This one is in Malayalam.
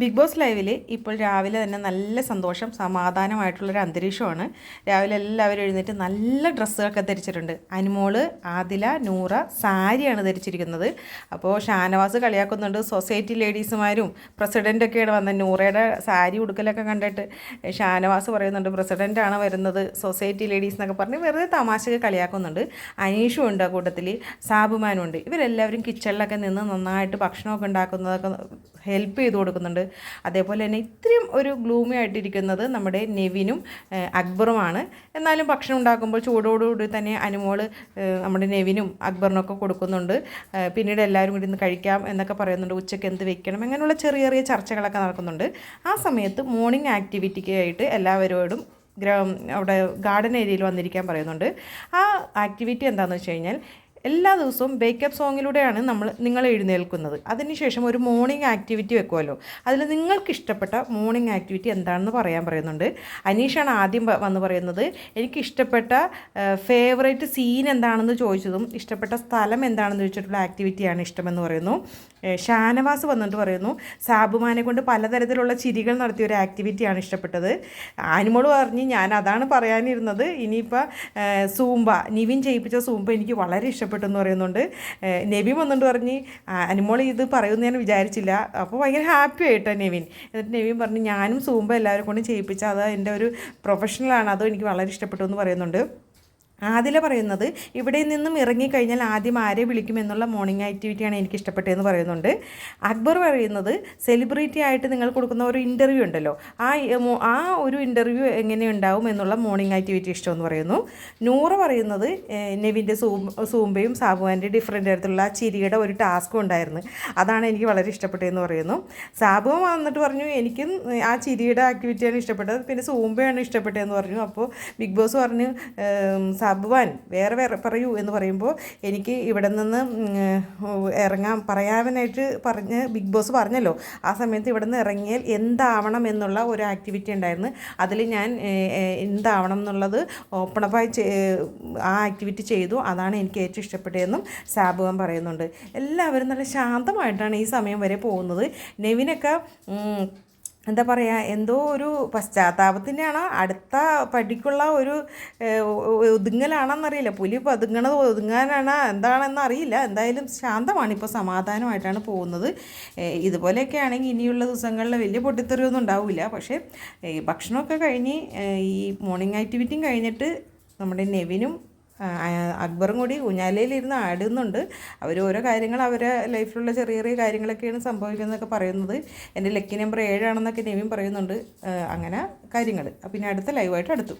ബിഗ് ബോസ് ലൈവിൽ ഇപ്പോൾ രാവിലെ തന്നെ നല്ല സന്തോഷം സമാധാനമായിട്ടുള്ളൊരു അന്തരീക്ഷമാണ്. രാവിലെ എല്ലാവരും എഴുന്നേറ്റ് നല്ല ഡ്രസ്സുകളൊക്കെ ധരിച്ചിട്ടുണ്ട്. അനുമോൾ ആദില നൂറ സാരിയാണ് ധരിച്ചിരിക്കുന്നത്. അപ്പോൾ ഷാനവാസ് കളിയാക്കുന്നുണ്ട്. സൊസൈറ്റി ലേഡീസുമാരും പ്രസിഡന്റൊക്കെയാണ് വന്നത് നൂറയുടെ സാരി ഉടുക്കലൊക്കെ കണ്ടിട്ട് ഷാനവാസ് പറയുന്നുണ്ട് പ്രസിഡന്റാണ് വരുന്നത്. സൊസൈറ്റി ലേഡീസ് എന്നൊക്കെ പറഞ്ഞ് വെറുതെ തമാശക്ക് കളിയാക്കുന്നുണ്ട്. അനീഷും ഉണ്ട് ആ കൂട്ടത്തിൽ സാബുമാനും ഉണ്ട് ഇവരെല്ലാവരും കിച്ചണിലൊക്കെ നിന്ന് നന്നായിട്ട് ഭക്ഷണമൊക്കെ ഉണ്ടാക്കുന്നതൊക്കെ ഹെൽപ്പ് ചെയ്ത് കൊടുക്കുന്നുണ്ട്. അതേപോലെ തന്നെ ഇത്രയും ഒരു ഗ്ലൂമി ആയിട്ടിരിക്കുന്നത് നമ്മുടെ നെവിനും അക്ബറുമാണ്. എന്നാലും ഭക്ഷണം ഉണ്ടാക്കുമ്പോൾ ചൂടോടുകൂടി തന്നെ അനുമോൾ നമ്മുടെ നെവിനും അക്ബറിനൊക്കെ കൊടുക്കുന്നുണ്ട്. പിന്നീട് എല്ലാവരും കൂടി ഇന്ന് കഴിക്കാം എന്നൊക്കെ പറയുന്നുണ്ട്. ഉച്ചയ്ക്ക് എന്ത് വെക്കണം അങ്ങനെയുള്ള ചെറിയ ചെറിയ ചർച്ചകളൊക്കെ നടക്കുന്നുണ്ട്. ആ സമയത്ത് മോർണിംഗ് ആക്ടിവിറ്റിക്കായിട്ട് എല്ലാവരോടും അവിടെ ഗാർഡൻ ഏരിയയിൽ വന്നിരിക്കാൻ പറയുന്നുണ്ട്. ആ ആക്ടിവിറ്റി എന്താണെന്ന് വെച്ച് കഴിഞ്ഞാൽ എല്ലാ ദിവസവും ബേക്കപ്പ് സോങ്ങിലൂടെയാണ് നമ്മൾ നിങ്ങൾ എഴുന്നേൽക്കുന്നത്. അതിനുശേഷം ഒരു മോർണിംഗ് ആക്ടിവിറ്റി വെക്കുമല്ലോ അതിൽ നിങ്ങൾക്ക് ഇഷ്ടപ്പെട്ട മോർണിംഗ് ആക്ടിവിറ്റി എന്താണെന്ന് പറയാൻ പറയുന്നുണ്ട്. അനീഷാണ് ആദ്യം വന്ന് പറയുന്നത് എനിക്ക് ഇഷ്ടപ്പെട്ട ഫേവറേറ്റ് സീൻ എന്താണെന്ന് ചോദിച്ചതും ഇഷ്ടപ്പെട്ട സ്ഥലം എന്താണെന്ന് ചോദിച്ചിട്ടുള്ള ആക്ടിവിറ്റിയാണ് ഇഷ്ടമെന്ന് പറയുന്നു. ഷാനവാസ് വന്നിട്ട് പറയുന്നു സാബുമാനെ കൊണ്ട് പലതരത്തിലുള്ള ചിരികൾ നടത്തിയ ഒരു ആക്ടിവിറ്റിയാണ് ഇഷ്ടപ്പെട്ടത്. ആനിമോൾ പറഞ്ഞ് ഞാൻ അതാണ് പറയാനിരുന്നത്. ഇനിയിപ്പോൾ സൂമ്പ നിവിൻ ചെയ്യിപ്പിച്ച സൂമ്പ എനിക്ക് വളരെ ഇഷ്ടപ്പെട്ടു. എന്ന് പറയുന്നുണ്ട്. നെവിൻ വന്നിട്ട് പറഞ്ഞ് അനിമോൾ ഇത് പറയുമെന്ന് ഞാൻ വിചാരിച്ചില്ല. അപ്പോൾ ഭയങ്കര ഹാപ്പി ആയിട്ടോ നെവിൻ. എന്നിട്ട് നെവിൻ പറഞ്ഞ് ഞാനും സൂമ്പ എല്ലാവരും കൊണ്ടും ചെയ്യിപ്പിച്ച. അത് എന്റെ ഒരു പ്രൊഫഷണലാണ് അതും എനിക്ക് വളരെ ഇഷ്ടപ്പെട്ടു എന്ന് പറയുന്നുണ്ട്. ആദില പറയുന്നത് ഇവിടെ നിന്നും ഇറങ്ങിക്കഴിഞ്ഞാൽ ആദ്യം ആരെ വിളിക്കുമെന്നുള്ള മോർണിംഗ് ആക്ടിവിറ്റിയാണ് എനിക്ക് ഇഷ്ടപ്പെട്ടതെന്ന് പറയുന്നുണ്ട്. അക്ബർ പറയുന്നത് സെലിബ്രിറ്റി ആയിട്ട് നിങ്ങൾ കൊടുക്കുന്ന ഒരു ഇന്റർവ്യൂ ഉണ്ടല്ലോ. ആ ആ ഒരു ഇന്റർവ്യൂ എങ്ങനെ ഉണ്ടാവും എന്നുള്ള മോർണിംഗ് ആക്ടിവിറ്റി ഇഷ്ടമെന്ന് പറയുന്നു. നൂറ് പറയുന്നത് നെവിന്റെ സൂംബയും സാബുവാന്റെ ഡിഫറെന്റ് തരത്തിലുള്ള ചിരിയുടെ ഒരു ടാസ്കും ഉണ്ടായിരുന്നു. അതാണ് എനിക്ക് വളരെ ഇഷ്ടപ്പെട്ടതെന്ന് പറയുന്നു. സാബു വന്നിട്ട് പറഞ്ഞു എനിക്കും ആ ചിരിയുടെ ആക്ടിവിറ്റിയാണ് ഇഷ്ടപ്പെട്ടത്. പിന്നെ സൂമ്പയാണ് ഇഷ്ടപ്പെട്ടതെന്ന് പറഞ്ഞു. അപ്പോൾ ബിഗ് ബോസ് പറഞ്ഞു സബുവാൻ വേറെ വേറെ പറയൂ എന്ന് പറയുമ്പോൾ എനിക്ക് ഇവിടെ നിന്ന് ഇറങ്ങാൻ പറയാനായിട്ട് പറഞ്ഞ് ബിഗ് ബോസ് പറഞ്ഞല്ലോ. ആ സമയത്ത് ഇവിടെ നിന്ന് ഇറങ്ങിയാൽ എന്താവണം എന്നുള്ള ഒരു ആക്ടിവിറ്റി ഉണ്ടായിരുന്നു. അതിൽ ഞാൻ എന്താവണം എന്നുള്ളത് ഓപ്പണപ്പായി ആ ആക്ടിവിറ്റി ചെയ്തു. അതാണ് എനിക്ക് ഏറ്റവും ഇഷ്ടപ്പെട്ടതെന്നും സാബുവാൻ പറയുന്നുണ്ട്. എല്ലാവരും നല്ല ശാന്തമായിട്ടാണ് ഈ സമയം വരെ പോകുന്നത്. നെവിനൊക്കെ എന്താ പറയുക എന്തോ ഒരു പശ്ചാത്താപത്തിന്റെയാണ് അടുത്ത പടിക്കുള്ള ഒരു ഒതുങ്ങലാണെന്നറിയില്ല. പുലി പതുങ്ങണത് ഒതുങ്ങാനാണ് എന്താണെന്ന് അറിയില്ല. എന്തായാലും ശാന്തമാണ് ഇപ്പോൾ സമാധാനമായിട്ടാണ് പോകുന്നത്. ഇതുപോലെയൊക്കെ ആണെങ്കിൽ ഇനിയുള്ള ദിവസങ്ങളിൽ വലിയ പൊട്ടിത്തെറിയൊന്നും ഉണ്ടാവില്ല. പക്ഷേ ഭക്ഷണമൊക്കെ കഴിഞ്ഞ് ഈ മോർണിംഗ് ആക്ടിവിറ്റിയും കഴിഞ്ഞിട്ട് നമ്മുടെ നെവിനും അക്ബറും കൂടി ഊഞ്ഞാലയിലിരുന്ന് ആടുന്നുണ്ട്. അവർ ഓരോ കാര്യങ്ങൾ അവരെ ലൈഫിലുള്ള ചെറിയ ചെറിയ കാര്യങ്ങളൊക്കെയാണ് സംഭവിക്കുന്നതൊക്കെ പറയുന്നത്. എന്റെ ലക്കി നമ്പർ ഏഴാണെന്നൊക്കെ നെവിൻ പറയുന്നുണ്ട്. അങ്ങനെ കാര്യങ്ങൾ. പിന്നെ അടുത്ത ലൈവായിട്ട് അടുത്തു.